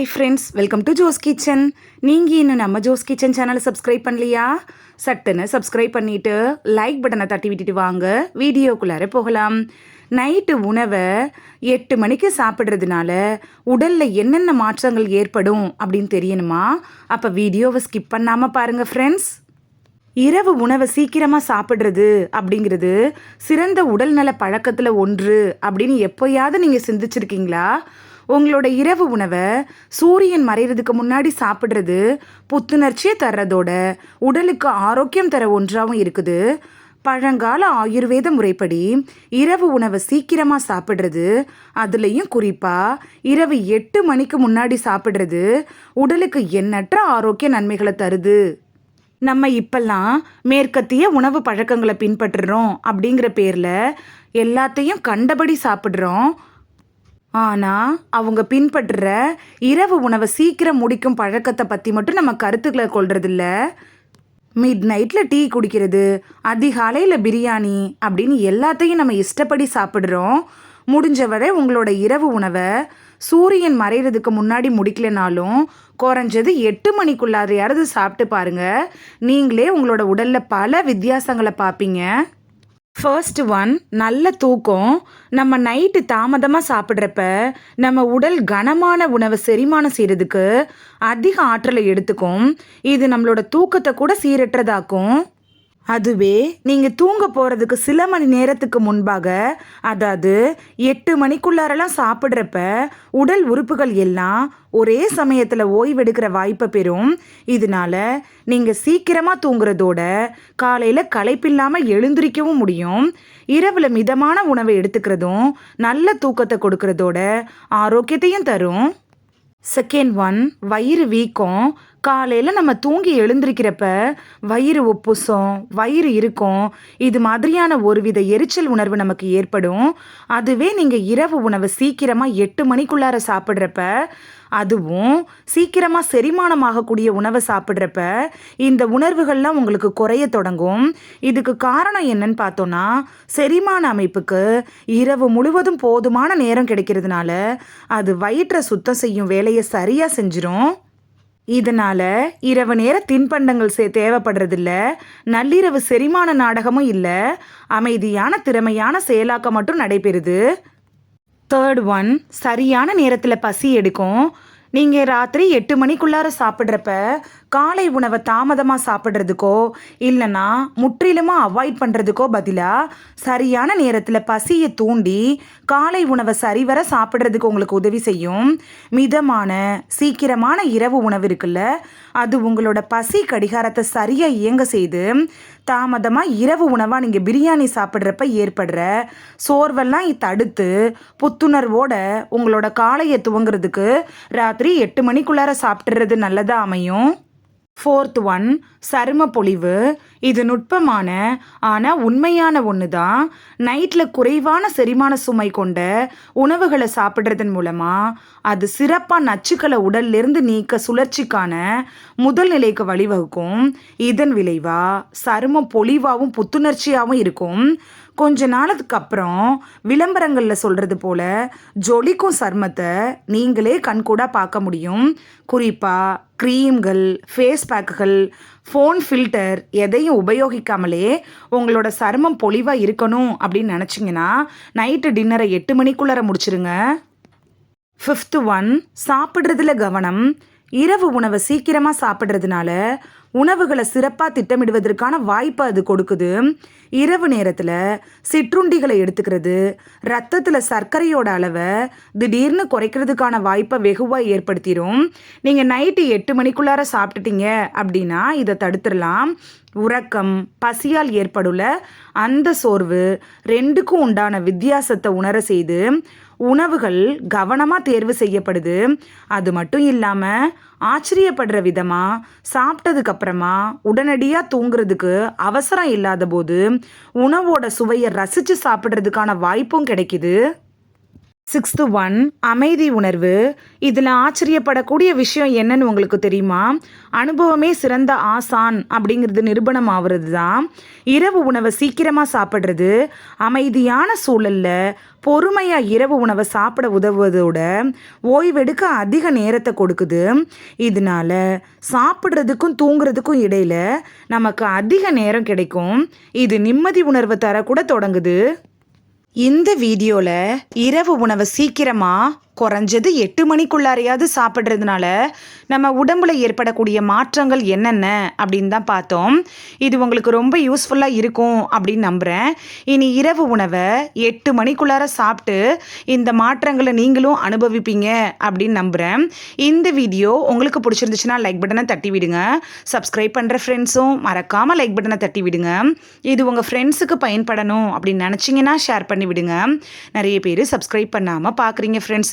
Hi friends welcome to Jo's kitchen நீங்கள் இன்னும் நம்ம ஜோஸ் கிச்சன் சேனலை சப்ஸ்கிரைப் பண்ணலையா? சட்டுன்னு சப்ஸ்கிரைப் பண்ணிவிட்டு லைக் பட்டனை தட்டி விட்டுட்டு வாங்க. வீடியோக்குள்ளார போகலாம். நைட்டு உணவை எட்டு மணிக்கு சாப்பிட்றதுனால உடலில் என்னென்ன மாற்றங்கள் ஏற்படும் அப்படின்னு தெரியணுமா? அப்போ வீடியோவை ஸ்கிப் பண்ணாமல் பாருங்கள் ஃப்ரெண்ட்ஸ் இரவு உணவை சீக்கிரமாக சாப்பிட்றது அப்படிங்கிறது சிறந்த உடல்நல பழக்கத்தில் ஒன்று அப்படின்னு எப்போயாவது நீங்கள் சிந்திச்சிருக்கீங்களா? உங்களோட இரவு உணவை சூரியன் மறைகிறதுக்கு முன்னாடி சாப்பிட்றது புத்துணர்ச்சியை தர்றதோட உடலுக்கு ஆரோக்கியம் தர ஒன்றாகவும் இருக்குது. பழங்கால ஆயுர்வேத முறைப்படி இரவு உணவை சீக்கிரமாக சாப்பிட்றது அதுலேயும் குறிப்பாக இரவு எட்டு மணிக்கு முன்னாடி சாப்பிட்றது உடலுக்கு எண்ணற்ற ஆரோக்கிய நன்மைகளை தருது. நம்ம இப்பெல்லாம் மேற்கத்திய உணவு பழக்கங்களை பின்பற்றுறோம் அப்படிங்கிற பேரில் எல்லாத்தையும் கண்டபடி சாப்பிட்றோம். ஆனால் அவங்க பின்பற்றுற இரவு உணவை சீக்கிரம் முடிக்கும் பழக்கத்தை பற்றி மட்டும் நம்ம கருத்துக்களை கொள்றதில்ல. மிட் நைட்டில் டீ குடிக்கிறது அதிகாலையில் பிரியாணி அப்படின்னு எல்லாத்தையும் நம்ம இஷ்டப்படி சாப்பிட்றோம். முடிஞ்ச வரை உங்களோட இரவு உணவை சூரியன் மறைகிறதுக்கு முன்னாடி முடிக்கலனாலும் குறைஞ்சது எட்டு மணிக்குள்ளாரையாவது சாப்பிட்டு பாருங்க. நீங்களே உங்களோட உடலில் பல வித்தியாசங்களை பார்ப்பீங்க. ஃபர்ஸ்ட் ஒன் நல்ல தூக்கம். நம்ம நைட்டு தாமதமாக சாப்பிட்றப்ப நம்ம உடல் கனமான உணவை செரிமானம் செய்கிறதுக்கு அதிக ஆற்றலை எடுத்துக்கும். இது நம்மளோட தூக்கத்தை கூட சீரற்றதாக்கும். அதுவே நீங்கள் தூங்க போகிறதுக்கு சில மணி நேரத்துக்கு முன்பாக அதாவது எட்டு மணிக்குள்ளாரெல்லாம் சாப்பிட்றப்ப உடல் உறுப்புகள் எல்லாம் ஒரே சமயத்தில் ஓய்வெடுக்கிற வாய்ப்பை பெறும். இதனால நீங்கள் சீக்கிரமாக தூங்குறதோட காலையில் களைப்பில்லாமல் எழுந்திரிக்கவும் முடியும். இரவில் மிதமான உணவை எடுத்துக்கிறதும் நல்ல தூக்கத்தை கொடுக்கறதோட ஆரோக்கியத்தையும் தரும். செகண்ட் ஒன் வயிறு வீக்கம். காலையில் நம்ம தூங்கி எழுந்திருக்கிறப்ப வயிறு ஒப்புசம் வயிறு இருக்கும். இது மாதிரியான ஒருவித எரிச்சல் உணர்வு நமக்கு ஏற்படும். அதுவே நீங்கள் இரவு உணவு சீக்கிரமாக எட்டு மணிக்குள்ளார சாப்பிட்றப்ப அதுவும் சீக்கிரமாக செரிமானமாகக்கூடிய உணவை சாப்பிட்றப்ப இந்த உணர்வுகள்லாம் உங்களுக்கு குறைய தொடங்கும். இதுக்கு காரணம் என்னன்னு பார்த்தோன்னா செரிமான அமைப்புக்கு இரவு முழுவதும் போதுமான நேரம் கிடைக்கிறதுனால அது வயிற்றை சுத்தம் செய்யும் வேலையை சரியாக செஞ்சிடும் இதனால இரவு நேர தின்பண்டங்கள் சே தேவைப்படுறதில்ல. நள்ளிரவு செரிமான நாடகமும் இல்லை. அமைதியான திறமையான செயலாக்கம் மட்டும் நடைபெறுது. தேர்ட் ஒன் சரியான நேரத்தில் பசி எடுக்கும். நீங்கள் ராத்திரி எட்டு மணிக்குள்ளார சாப்பிட்றப்ப காலை உணவை தாமதமாக சாப்பிட்றதுக்கோ இல்லைன்னா முற்றிலுமாக அவாய்ட் பண்ணுறதுக்கோ பதிலாக சரியான நேரத்தில் பசியை தூண்டி காலை உணவை சரிவர சாப்பிட்றதுக்கு உங்களுக்கு உதவி செய்யும். மிதமான சீக்கிரமான இரவு உணவு இருக்குல்ல அது உங்களோட பசி கடிகாரத்தை சரியாக இயங்க செய்து தாமதமாக இரவு உணவாக நீங்கள் பிரியாணி சாப்பிட்றப்ப ஏற்படுற சோர்வெல்லாம் தடுத்து புத்துணர்வோட உங்களோட காலையை துவங்குறதுக்கு ராத்திரி எட்டு மணிக்குள்ளார சாப்பிட்றது நல்லதாக அமையும்? ஃபோர்த் ஒன் சரும பொழிவு. இது நுட்பமான ஆனால் உண்மையான ஒன்று தான் நைட்டில் குறைவான செரிமான சுமை கொண்ட உணவுகளை சாப்பிட்றதன் மூலமாக அது சிறப்பாக நச்சுக்களை உடல்லிருந்து நீக்க சுழற்சிக்கான முதல் நிலைக்கு வழிவகுக்கும். இதன் விளைவாக சரும பொலிவாகவும் புத்துணர்ச்சியாகவும் இருக்கும். கொஞ்ச நாளுக்கு அப்புறம் விளம்பரங்களில் சொல்கிறது போல் ஜொலிக்கும் சர்மத்தை நீங்களே கண்கூடாக பார்க்க முடியும். குறிப்பாக க்ரீம்கள் ஃபேஸ் பேக்குகள் ஃபோன் ஃபில்டர் எதையும் உபயோகிக்காமலே உங்களோட சருமம் பொலிவாக இருக்கணும் அப்படின்னு நினச்சிங்கன்னா நைட்டு டின்னரை எட்டு மணிக்குள்ளார முடிச்சிருங்க. ஃபிஃப்த்து ஒன் சாப்பிட்றதுல கவனம். இரவு உணவை சீக்கிரமாக சாப்பிட்றதுனால உணவுகளை சிறப்பாக திட்டமிடுவதற்கான வாய்ப்பை அது கொடுக்குது. இரவு நேரத்தில் சிற்றுண்டிகளை எடுத்துக்கிறது ரத்தத்தில் சர்க்கரையோட அளவை திடீர்னு குறைக்கிறதுக்கான வாய்ப்பை வெகுவாக ஏற்படுத்திடும் நீங்கள் நைட்டு எட்டு மணிக்குள்ளார சாப்பிட்டுட்டீங்க அப்படின்னா இதை தடுத்துடலாம். உறக்கம் பசியால் ஏற்படுள்ள அந்த சோர்வு ரெண்டுக்கும் உண்டான வித்தியாசத்தை உணர செய்து உணவுகள் கவனமாக தேர்வு செய்யப்படுது. அது மட்டும் இல்லாமல் ஆச்சரியப்படுற விதமாக சாப்பிட்டதுக்கப்புறமா உடனடியாக தூங்குறதுக்கு அவசரம் இல்லாத போது உணவோட சுவையை ரசித்து சாப்பிட்றதுக்கான வாய்ப்பும் கிடைக்குது. சிக்ஸ்த்து ஒன் அமைதி உணர்வு. இதில் ஆச்சரியப்படக்கூடிய விஷயம் என்னன்னு உங்களுக்கு தெரியுமா? அனுபவமே சிறந்த ஆசான் அப்படிங்கிறது நிரூபணம் ஆகிறது தான் இரவு உணவை சீக்கிரமாக சாப்பிட்றது அமைதியான சூழலில் பொறுமையாக இரவு உணவை சாப்பிட உதவுவதோட ஓய்வெடுக்க அதிக நேரத்தை கொடுக்குது. இதனால சாப்பிட்றதுக்கும் தூங்குறதுக்கும் இடையில நமக்கு அதிக நேரம் கிடைக்கும். இது நிம்மதி உணர்வை தரக்கூட தொடங்குது. இந்த வீடியோவில் இரவு உணவை சீக்கிரமாக குறைஞ்சது எட்டு மணிக்குள்ளாரையாவது சாப்பிட்றதுனால நம்ம உடம்புல ஏற்படக்கூடிய மாற்றங்கள் என்னென்ன அப்படின்னு தான் பார்த்தோம். இது உங்களுக்கு ரொம்ப யூஸ்ஃபுல்லாக இருக்கும் அப்படின்னு நம்புகிறேன் இனி இரவு உணவை எட்டு மணிக்குள்ளார சாப்பிட்டு இந்த மாற்றங்களை நீங்களும் அனுபவிப்பீங்க அப்படின்னு நம்புகிறேன் இந்த வீடியோ உங்களுக்கு பிடிச்சிருந்துச்சுன்னா லைக் பட்டனை தட்டி விடுங்க. சப்ஸ்கிரைப் பண்ணுற ஃப்ரெண்ட்ஸும் மறக்காமல் லைக் பட்டனை தட்டி விடுங்க. இது உங்கள் ஃப்ரெண்ட்ஸுக்கு பயன்படணும் அப்படின்னு நினச்சிங்கன்னா ஷேர் பண்ணி விடுங்க. நிறைய பேர் சப்ஸ்கிரைப் பண்ணாமல் பார்க்குறீங்க ஃப்ரெண்ட்ஸ்